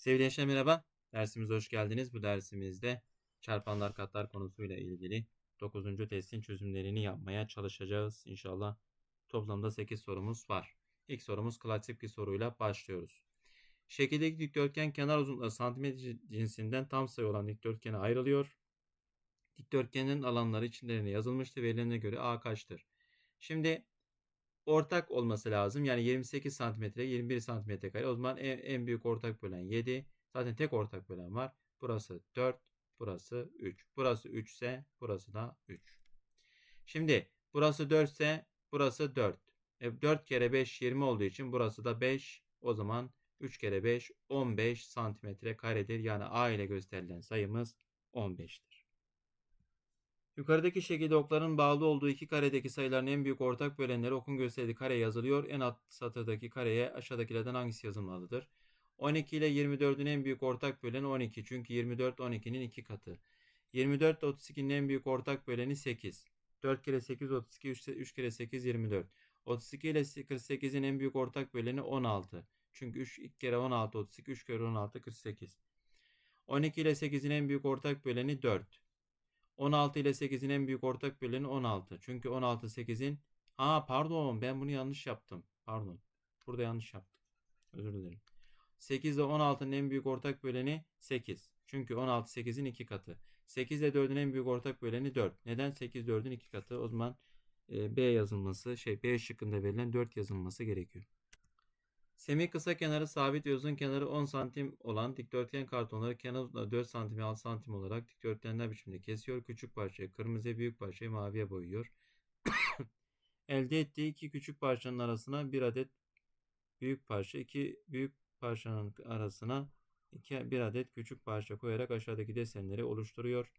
Sevgili gençler merhaba. Dersimize hoş geldiniz. Bu dersimizde çarpanlar katlar konusuyla ilgili 9. testin çözümlerini yapmaya çalışacağız. İnşallah toplamda 8 sorumuz var. İlk sorumuz klasik bir soruyla başlıyoruz. Şekildeki dikdörtgen kenar uzunluğu santimetre cinsinden tam sayı olan dikdörtgene ayrılıyor. Dikdörtgenin alanları içlerine yazılmıştır. Verilerine göre A kaçtır? Şimdi ortak olması lazım. Yani 28 santimetre 21 santimetre kare. O zaman en, en büyük ortak bölen 7. Zaten tek ortak bölen var. Burası 4. Burası 3. Burası 3 ise burası da 3. Şimdi burası 4 ise burası 4. E, 4 kere 5 20 olduğu için burası da 5. O zaman 3 kere 5 15 santimetre karedir. Yani A ile gösterilen sayımız 15'tir. Yukarıdaki şekilde okların bağlı olduğu iki karedeki sayıların en büyük ortak bölenleri okun gösterdiği kare yazılıyor. En alt satırdaki kareye aşağıdakilerden hangisi yazılmalıdır? 12 ile 24'ün en büyük ortak böleni 12. Çünkü 24 12'nin iki katı. 24 32'nin en büyük ortak böleni 8. 4 kere 8 32 3, 3 kere 8 24. 32 ile 48'in en büyük ortak böleni 16. Çünkü 3 2 kere 16 32 3 kere 16 48. 12 ile 8'in en büyük ortak böleni 4. 16 ile 8'in en büyük ortak böleni 16. Çünkü 16 8'in Ha pardon ben bunu yanlış yaptım. Pardon. Burada yanlış yaptım. Özür dilerim. 8 ile 16'nın en büyük ortak böleni 8. Çünkü 16 8'in 2 katı. 8 ile 4'ün en büyük ortak böleni 4. Neden 8 4'ün 2 katı? O zaman e, B yazılması şey B şıkkında verilen 4 yazılması gerekiyor. Semih kısa kenarı sabit ve uzun kenarı 10 santim olan dikdörtgen kartonları kenar uzunluğu 4 santim ve 6 santim olarak dikdörtgenler biçiminde kesiyor. Küçük parçayı kırmızıya büyük parçayı maviye boyuyor. Elde ettiği iki küçük parçanın arasına bir adet büyük parça, iki büyük parçanın arasına iki, bir adet küçük parça koyarak aşağıdaki desenleri oluşturuyor.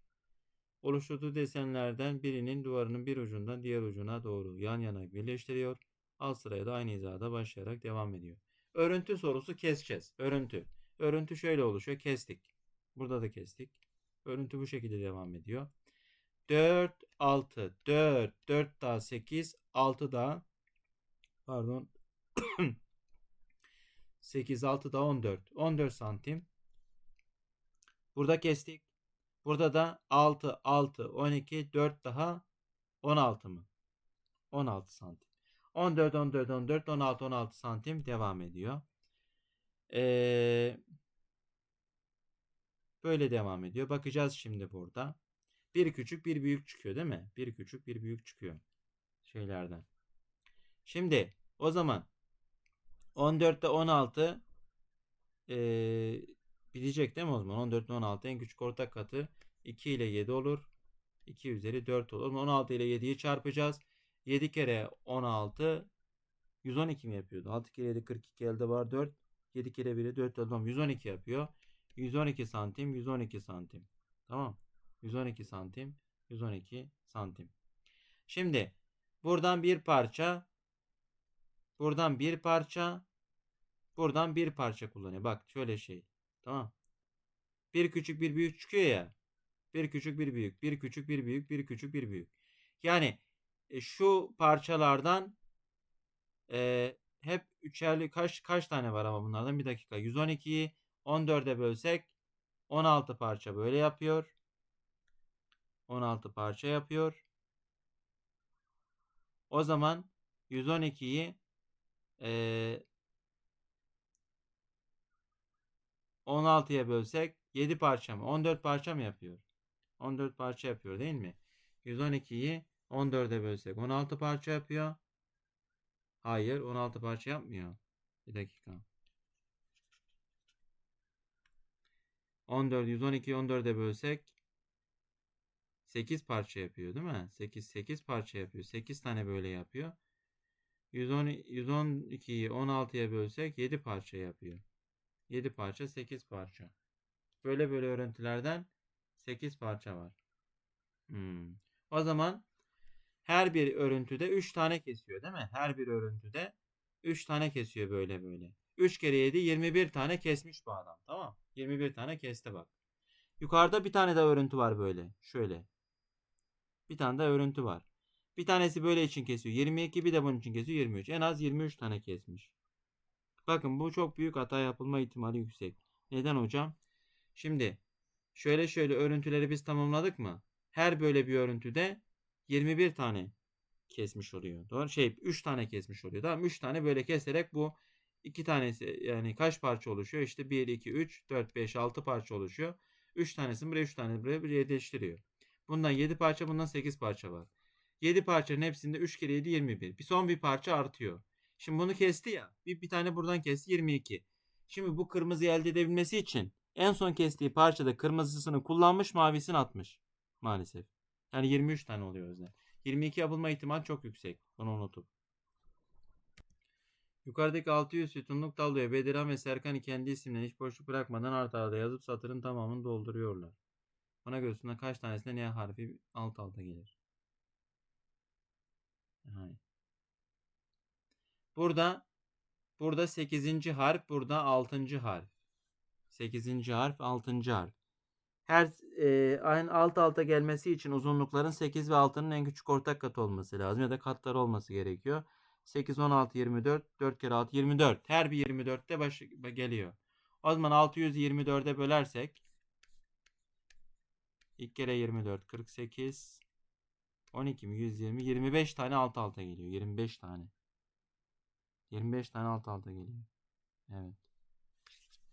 Oluşturduğu desenlerden birinin duvarının bir ucundan diğer ucuna doğru yan yana birleştiriyor. Alt sıraya da aynı hizada başlayarak devam ediyor. Örüntü sorusu keseceğiz. Örüntü. Örüntü şöyle oluşuyor. Kestik. Burada da kestik. Örüntü bu şekilde devam ediyor. 4, 6, 4, 4 daha 8, 6 daha pardon 8, 6 daha 14. 14 santim. Burada kestik. Burada da 6, 6, 12, 4 daha 16 mı? 16 santim. 14, 14, 14, 16, 16 santim devam ediyor. Ee, böyle devam ediyor. Bakacağız şimdi burada. Bir küçük bir büyük çıkıyor değil mi? Bir küçük bir büyük çıkıyor. Şeylerden. Şimdi o zaman 14'te 16 ee, bilecek değil mi o zaman? 14 ile 16 en küçük ortak katı 2 ile 7 olur. 2 üzeri 4 olur. 16 ile 7'yi çarpacağız. 7 kere 16 112 mi yapıyordu? 6 kere 7 42 elde var 4. 7 kere 1'i 4 elde var. 112 yapıyor. 112 santim 112 santim. Tamam. 112 santim 112 santim. Şimdi buradan bir parça buradan bir parça buradan bir parça kullanıyor. Bak şöyle şey. Tamam. Bir küçük bir büyük çıkıyor ya. Bir küçük bir büyük. Bir küçük bir büyük. Bir küçük bir büyük. Yani e, şu parçalardan e, hep üçerli kaç kaç tane var ama bunlardan bir dakika. 112'yi 14'e bölsek 16 parça böyle yapıyor. 16 parça yapıyor. O zaman 112'yi e, 16'ya bölsek 7 parça mı? 14 parça mı yapıyor? 14 parça yapıyor değil mi? 112'yi 14'e bölsek 16 parça yapıyor. Hayır 16 parça yapmıyor. Bir dakika. 14 112'yi 14'e bölsek 8 parça yapıyor değil mi? 8 8 parça yapıyor. 8 tane böyle yapıyor. 110 112'yi 16'ya bölsek 7 parça yapıyor. 7 parça 8 parça. Böyle böyle örüntülerden 8 parça var. Hmm. O zaman her bir örüntüde 3 tane kesiyor değil mi? Her bir örüntüde 3 tane kesiyor böyle böyle. 3 kere 7 21 tane kesmiş bu adam. Tamam. 21 tane kesti bak. Yukarıda bir tane daha örüntü var böyle. Şöyle. Bir tane daha örüntü var. Bir tanesi böyle için kesiyor. 22 bir de bunun için kesiyor 23. En az 23 tane kesmiş. Bakın bu çok büyük hata yapılma ihtimali yüksek. Neden hocam? Şimdi şöyle şöyle örüntüleri biz tamamladık mı? Her böyle bir örüntüde 21 tane kesmiş oluyor. Doğru. Şey 3 tane kesmiş oluyor. Tamam 3 tane böyle keserek bu iki tanesi yani kaç parça oluşuyor? İşte 1 2 3 4 5 6 parça oluşuyor. 3 tanesini buraya 3 tane buraya yetiştiriyor. Bundan 7 parça bundan 8 parça var. 7 parçanın hepsinde 3 kere 7 21. Bir son bir parça artıyor. Şimdi bunu kesti ya. Bir, bir tane buradan kesti 22. Şimdi bu kırmızıyı elde edebilmesi için en son kestiği parçada kırmızısını kullanmış mavisini atmış. Maalesef. Yani 23 tane oluyor yüzden. 22 yapılma ihtimal çok yüksek. Bunu unutup. Yukarıdaki 600 sütunluk tabloya Bedirhan ve Serkan kendi isimlerini hiç boşluk bırakmadan art arda yazıp satırın tamamını dolduruyorlar. Buna göre sütundan kaç tanesinde ne harfi alt alta gelir? Hayır. Burada burada 8. harf, burada 6. harf. 8. harf, 6. harf. Her e, aynı alt alta gelmesi için uzunlukların 8 ve 6'nın en küçük ortak katı olması lazım ya da katları olması gerekiyor. 8, 16, 24, 4 kere 6, 24. Her bir 24'te baş, geliyor. O zaman 624'e bölersek ilk kere 24, 48, 12 mi 120, 25 tane alt alta geliyor. 25 tane. 25 tane alt alta geliyor. Evet.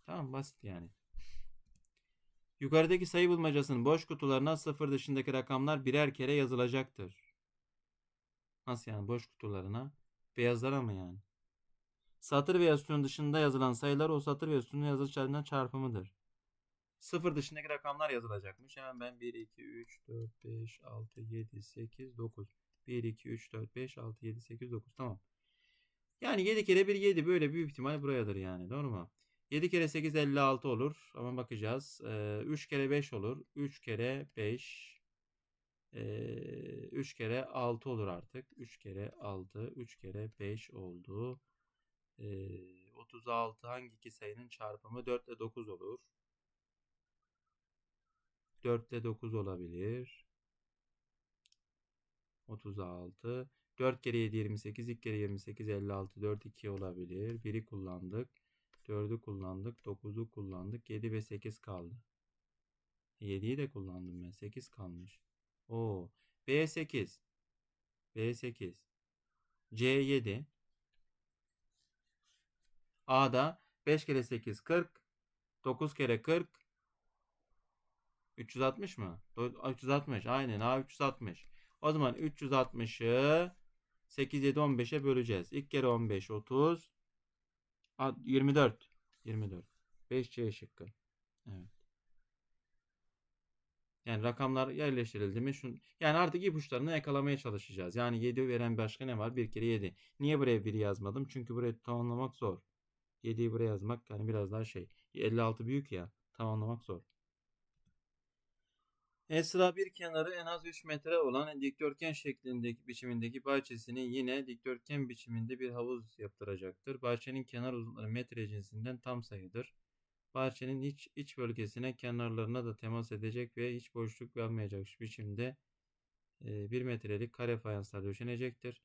Tamam basit yani. Yukarıdaki sayı bulmacasının boş kutularına sıfır dışındaki rakamlar birer kere yazılacaktır. Nasıl yani boş kutularına? Beyazlara mı yani? Satır veya sütun dışında yazılan sayılar o satır ve sütunun yazılı çarpımıdır. Sıfır dışındaki rakamlar yazılacakmış. Hemen ben 1, 2, 3, 4, 5, 6, 7, 8, 9. 1, 2, 3, 4, 5, 6, 7, 8, 9. Tamam. Yani 7 kere 1 7 böyle büyük ihtimal burayadır yani. Doğru mu? 7 kere 8 56 olur. Ama bakacağız. Ee, 3 kere 5 olur. 3 kere 5 ee, 3 kere 6 olur artık. 3 kere 6 3 kere 5 oldu. Ee, 36 hangi iki sayının çarpımı 4 ile 9 olur. 4 ile 9 olabilir. 36 4 kere 7 28 2 kere 28 56 4 2 olabilir. 1'i kullandık. 4'ü kullandık. 9'u kullandık. 7 ve 8 kaldı. 7'yi de kullandım ben. 8 kalmış. O B8 B8 C7 A'da 5 kere 8 40 9 kere 40 360 mı? 360 aynen A 360. O zaman 360'ı 8 7 15'e böleceğiz. İlk kere 15 30 24 24 5 C şıkkı. Evet. Yani rakamlar yerleştirildi mi? Şun, yani artık ipuçlarını yakalamaya çalışacağız. Yani 7 veren başka ne var? 1 kere 7. Niye buraya 1 yazmadım? Çünkü burayı tamamlamak zor. 7'yi buraya yazmak yani biraz daha şey. 56 büyük ya. Tamamlamak zor. Esra bir kenarı en az 3 metre olan dikdörtgen şeklindeki biçimindeki bahçesini yine dikdörtgen biçiminde bir havuz yaptıracaktır. Bahçenin kenar uzunluğu metre cinsinden tam sayıdır. Bahçenin iç, iç bölgesine kenarlarına da temas edecek ve hiç boşluk kalmayacak biçimde 1 metrelik kare fayanslar döşenecektir.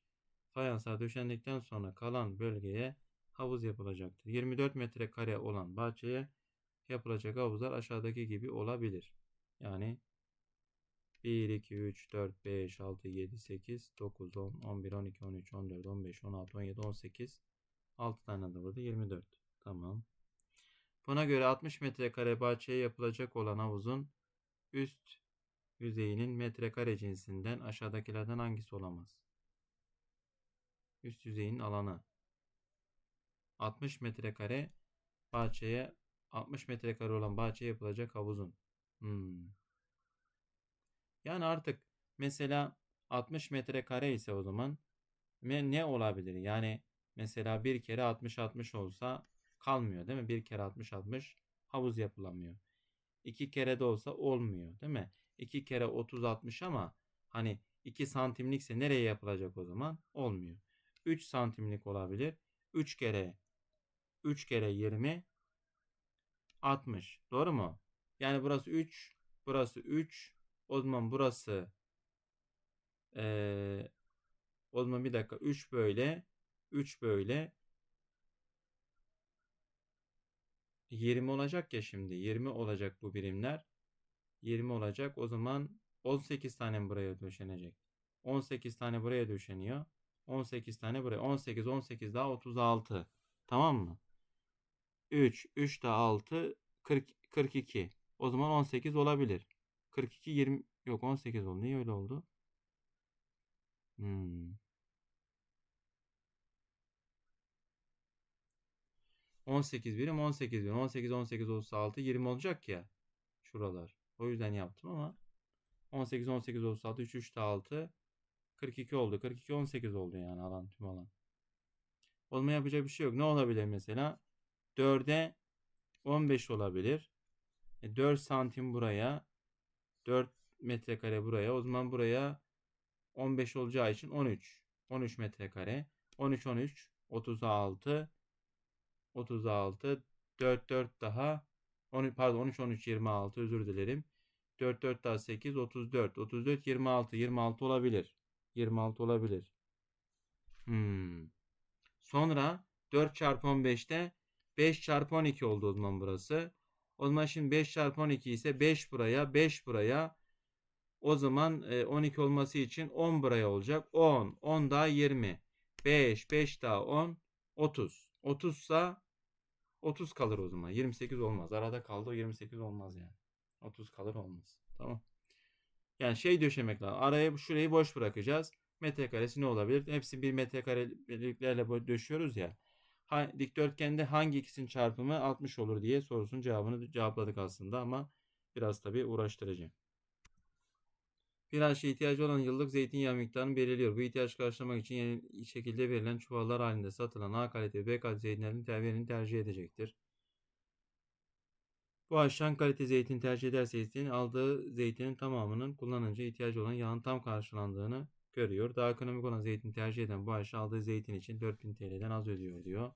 Fayanslar döşendikten sonra kalan bölgeye havuz yapılacaktır. 24 metrekare olan bahçeye yapılacak havuzlar aşağıdaki gibi olabilir. Yani 1, 2, 3, 4, 5, 6, 7, 8, 9, 10, 11, 12, 13, 14, 15, 16, 17, 18. 6 tane de burada 24. Tamam. Buna göre 60 metrekare bahçeye yapılacak olan havuzun üst yüzeyinin metrekare cinsinden aşağıdakilerden hangisi olamaz? Üst yüzeyin alanı 60 metrekare bahçeye 60 metrekare olan bahçeye yapılacak havuzun. Hmm. Yani artık mesela 60 metrekare ise o zaman ne olabilir? Yani mesela bir kere 60-60 olsa kalmıyor değil mi? Bir kere 60-60 havuz yapılamıyor. İki kere de olsa olmuyor değil mi? İki kere 30-60 ama hani 2 santimlikse nereye yapılacak o zaman? Olmuyor. 3 santimlik olabilir. 3 kere 3 kere 20 60. Doğru mu? Yani burası 3, burası 3. O zaman burası ee, o zaman bir dakika 3 böyle 3 böyle 20 olacak ya şimdi. 20 olacak bu birimler. 20 olacak. O zaman 18 tane buraya döşenecek. 18 tane buraya döşeniyor. 18 tane buraya. 18, 18 daha 36. Tamam mı? 3, 3 daha 6, 40, 42. O zaman 18 olabilir. 42, 20, yok 18 oldu. Niye öyle oldu? Hmm. 18 birim 18 birim. 18, 18, 36, 20 olacak ya. Şuralar. O yüzden yaptım ama 18, 18, 36, 3, 3 daha 6, 42 oldu. 42, 18 oldu yani alan tüm alan. O zaman yapacak bir şey yok. Ne olabilir mesela? 4'e 15 olabilir. E 4 santim buraya. 4 metrekare buraya. O zaman buraya 15 olacağı için 13. 13 metrekare. 13, 13, 36, 36, 4, 4 daha. 13, pardon 13, 13, 26 özür dilerim. 4, 4 daha 8, 34. 34, 26. 26 olabilir. 26 olabilir. Hmm. Sonra 4 çarpı 15'te 5 çarpı 12 oldu o zaman burası. O zaman şimdi 5 çarpı 12 ise 5 buraya 5 buraya. O zaman 12 olması için 10 buraya olacak. 10. 10 daha 20. 5. 5 daha 10. 30. 30 ise 30 kalır o zaman. 28 olmaz. Arada kaldı o 28 olmaz yani. 30 kalır olmaz. Tamam. Yani şey döşemek lazım. Araya şurayı boş bırakacağız. Metrekaresi ne olabilir? Hepsi bir metrekareliklerle döşüyoruz ya. Dikdörtgende hangi ikisinin çarpımı 60 olur diye sorusunun cevabını cevapladık aslında ama biraz tabii uğraştırıcı. Bir aşıya ihtiyacı olan yıllık zeytinyağı miktarını belirliyor. Bu ihtiyaç karşılamak için yeni şekilde verilen çuvallar halinde satılan A kalite ve B kalite zeytinlerin tercihini tercih edecektir. Bu aşan kalite zeytin tercih ederse isteyen aldığı zeytinin tamamının kullanınca ihtiyacı olan yağın tam karşılandığını görüyor. Daha ekonomik olan zeytin tercih eden bu aşı aldığı zeytin için 4000 TL'den az ödüyor diyor.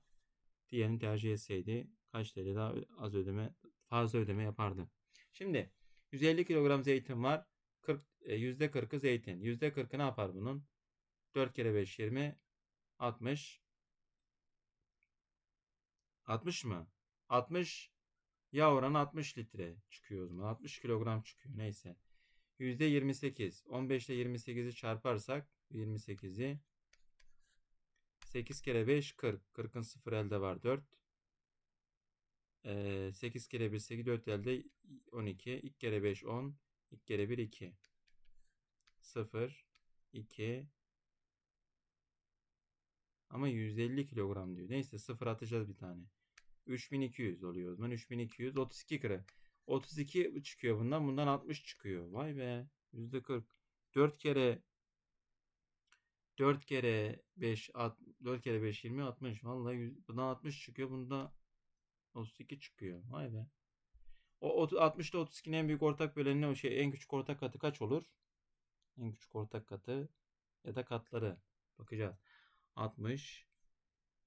Diğerini tercih etseydi kaç TL daha az ödeme fazla ödeme yapardı. Şimdi 150 kilogram zeytin var. 40, %40'ı zeytin. %40'ı ne yapar bunun? 4 kere 5 20 60 60 mı? 60 yağ oranı 60 litre çıkıyor o zaman. 60 kilogram çıkıyor. Neyse. %28. 15 ile 28'i çarparsak 28'i 8 kere 5 40. 40'ın 0 elde var 4. Ee, 8 kere 1 8 4 elde 12. 2 kere 5 10. 2 kere 1 2. 0 2 ama 150 kilogram diyor. Neyse 0 atacağız bir tane. 3200 oluyor o zaman. 3200 32 kere. 32 çıkıyor bundan. Bundan 60 çıkıyor. Vay be. %40. 4 kere 4 kere 5 at, 4 kere 5 20 60. Vallahi 100, bundan 60 çıkıyor. Bunda 32 çıkıyor. Vay be. O 60 ile 32'nin en büyük ortak böleni o şey en küçük ortak katı kaç olur? En küçük ortak katı ya da katları bakacağız. 60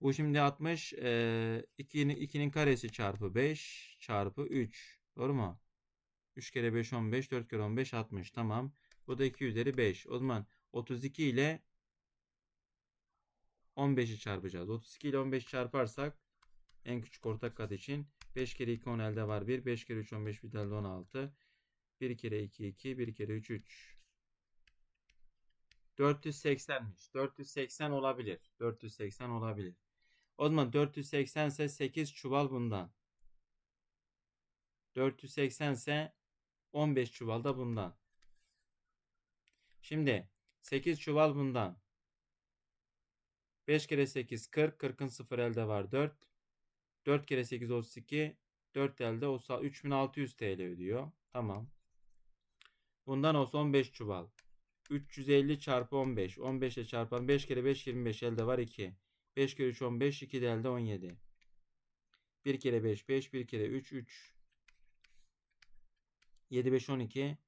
bu şimdi 60 e, 2'nin 2'nin karesi çarpı 5 çarpı 3. Doğru mu? 3 kere 5 15 4 kere 15 60. Tamam. Bu da 2 üzeri 5. O zaman 32 ile 15'i çarpacağız. 32 ile 15 çarparsak en küçük ortak kat için 5 kere 2 10 elde var 1. 5 kere 3 15 bir elde 16. 1 kere 2 2. 1 kere 3 3. 480'miş. 480 olabilir. 480 olabilir. O zaman 480 ise 8 çuval bundan. 480 ise 15 çuval da bundan. Şimdi 8 çuval bundan. 5 kere 8 40. 40'ın 0 elde var 4. 4 kere 8 32. 4 elde olsa 3600 TL ödüyor. Tamam. Bundan olsa 15 çuval. 350 çarpı 15. 15 ile çarpan 5 kere 5 25 elde var 2. 5 kere 3 15. 2 de elde 17. 1 kere 5 5. 1 kere 3 3. 7 5 12.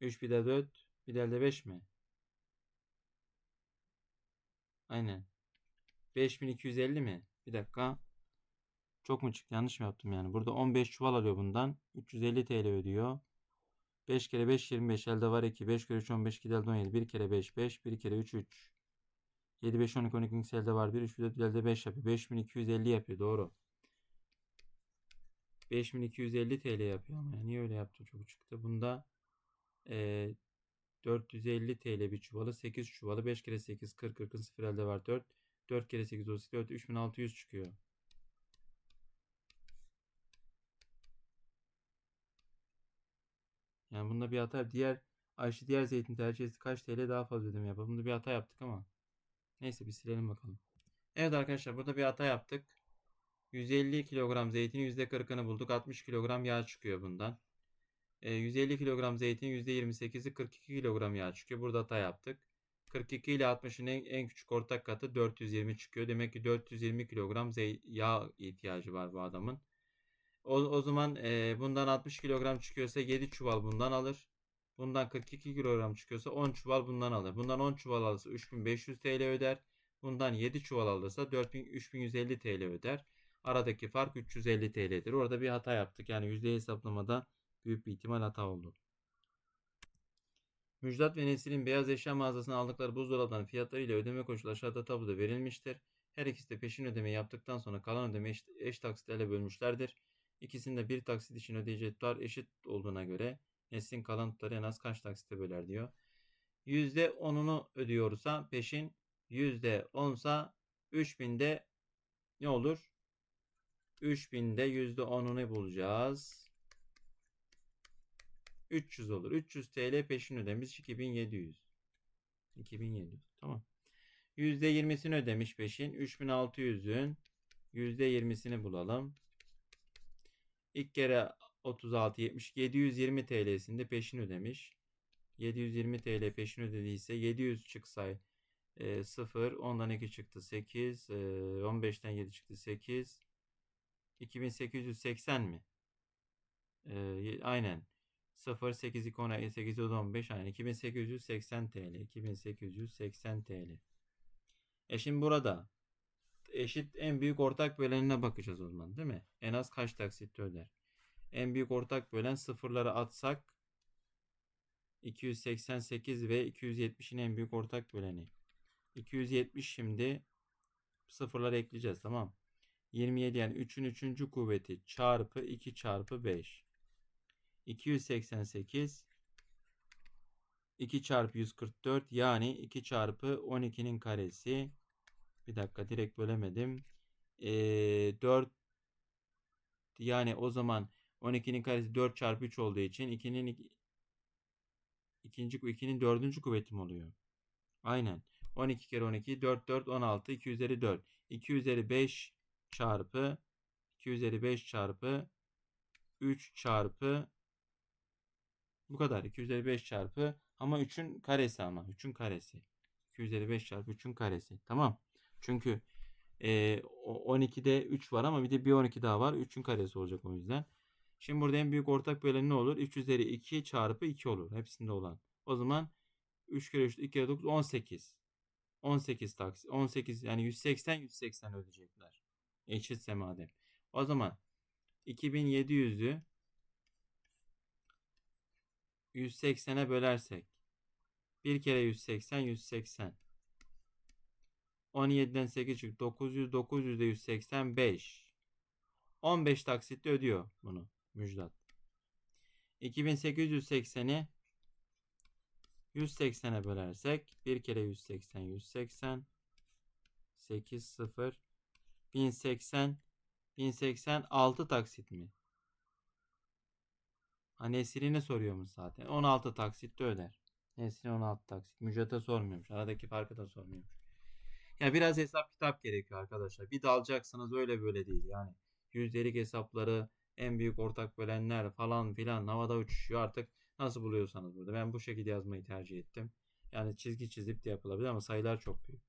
3 bir de 4. Bir de elde 5 mi? Aynen. 5250 mi? Bir dakika. Çok mu çıktı? Yanlış mı yaptım yani? Burada 15 çuval alıyor bundan. 350 TL ödüyor. 5 kere 5 25 elde var 2. 5 kere 3 15 2 elde 17. 1 kere 5 5. 1 kere 3 3. 7 5 12 12 elde var 1. 3 elde 5 yapıyor. 5250 yapıyor. Doğru. 5250 TL yapıyor ama niye öyle yaptı çok çıktı. Bunda e, 450 TL bir çuvalı 8 çuvalı 5 kere 8 40 40 0 elde var 4 4 kere 8 34 3600 çıkıyor. Yani bunda bir hata diğer Ayşe diğer zeytin tercihesi kaç TL daha fazla ödeme yapar. Bunda bir hata yaptık ama. Neyse bir silelim bakalım. Evet arkadaşlar burada bir hata yaptık. 150 kilogram zeytin %40'ını bulduk. 60 kilogram yağ çıkıyor bundan. E, 150 kilogram zeytin %28'i 42 kilogram yağ çıkıyor. Burada hata yaptık. 42 ile 60'ın en, en küçük ortak katı 420 çıkıyor. Demek ki 420 kilogram yağ ihtiyacı var bu adamın. O, o zaman e, bundan 60 kilogram çıkıyorsa 7 çuval bundan alır. Bundan 42 kilogram çıkıyorsa 10 çuval bundan alır. Bundan 10 çuval alırsa 3500 TL öder. Bundan 7 çuval alırsa 4000, 3150 TL öder. Aradaki fark 350 TL'dir. Orada bir hata yaptık. Yani yüzde hesaplamada büyük bir ihtimal hata oldu. Müjdat ve Nesil'in beyaz eşya mağazasına aldıkları buzdolabının fiyatları ile ödeme koşulu aşağıda tabloda verilmiştir. Her ikisi de peşin ödeme yaptıktan sonra kalan ödeme eş, eş taksitlerle bölmüşlerdir. İkisinde bir taksit için ödeyeceği tutar eşit olduğuna göre Neslin kalan tutarı en az kaç taksite böler diyor. %10'unu ödüyorsa peşin %10'sa 3000'de ne olur? 3000'de %10'unu bulacağız. 300 olur. 300 TL peşin ödemiş 2700. 2700. Tamam. %20'sini ödemiş peşin. 3600'ün %20'sini bulalım. İlk kere 36 70 720 TL'sinde peşin ödemiş. 720 TL peşin ödediyse 700 çıksa e, 0 10'dan 2 çıktı 8 e, 15'ten 7 çıktı 8 2880 mi? E, aynen. 0 8 2 10 8 15 aynen 2880 TL 2880 TL. E şimdi burada eşit en büyük ortak bölenine bakacağız o zaman değil mi? En az kaç taksitte öder? En büyük ortak bölen sıfırları atsak 288 ve 270'in en büyük ortak böleni. 270 şimdi sıfırları ekleyeceğiz tamam. 27 yani 3'ün 3. kuvveti çarpı 2 çarpı 5. 288 2 çarpı 144 yani 2 çarpı 12'nin karesi. Bir dakika direkt bölemedim. Ee, 4 yani o zaman 12'nin karesi 4 çarpı 3 olduğu için 2'nin ikinci 2'nin dördüncü kuvveti mi oluyor? Aynen. 12 kere 12 4 4 16 2 üzeri 4. 2 üzeri 5 çarpı 2 üzeri 5 çarpı 3 çarpı bu kadar. 2 üzeri 5 çarpı ama 3'ün karesi ama. 3'ün karesi. 2 üzeri 5 çarpı 3'ün karesi. Tamam. Çünkü e, 12'de 3 var ama bir de bir 12 daha var. 3'ün karesi olacak o yüzden. Şimdi burada en büyük ortak bölen ne olur? 3 üzeri 2 çarpı 2 olur. Hepsinde olan. O zaman 3 kere 3 2 kere 9 18. 18 taksi. 18 yani 180 180 ödeyecekler. Eşitse madem. O zaman 2700'ü 180'e bölersek 1 kere 180 180 17'den 8 çık 900 900'de 185 15 taksitte ödüyor bunu Müjdat. 2880'i 180'e bölersek 1 kere 180 180 8 0 1080 1080 6 taksit mi? Ha Nesrin'i soruyormuş zaten. 16 taksitte öder. Nesrin 16 taksit. Müjdat'a sormuyormuş. Aradaki farkı da sormuyormuş. Ya biraz hesap kitap gerekiyor arkadaşlar. Bir dalacaksınız öyle böyle değil yani. Yüzdelik hesapları, en büyük ortak bölenler falan filan havada uçuşuyor artık nasıl buluyorsanız burada. Ben bu şekilde yazmayı tercih ettim. Yani çizgi çizip de yapılabilir ama sayılar çok büyük.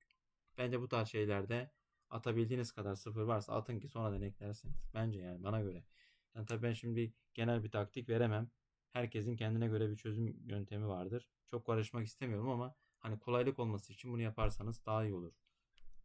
Bence bu tarz şeylerde atabildiğiniz kadar sıfır varsa atın ki sonradan eklersiniz. Bence yani bana göre. Yani tabii ben şimdi genel bir taktik veremem. Herkesin kendine göre bir çözüm yöntemi vardır. Çok karışmak istemiyorum ama hani kolaylık olması için bunu yaparsanız daha iyi olur.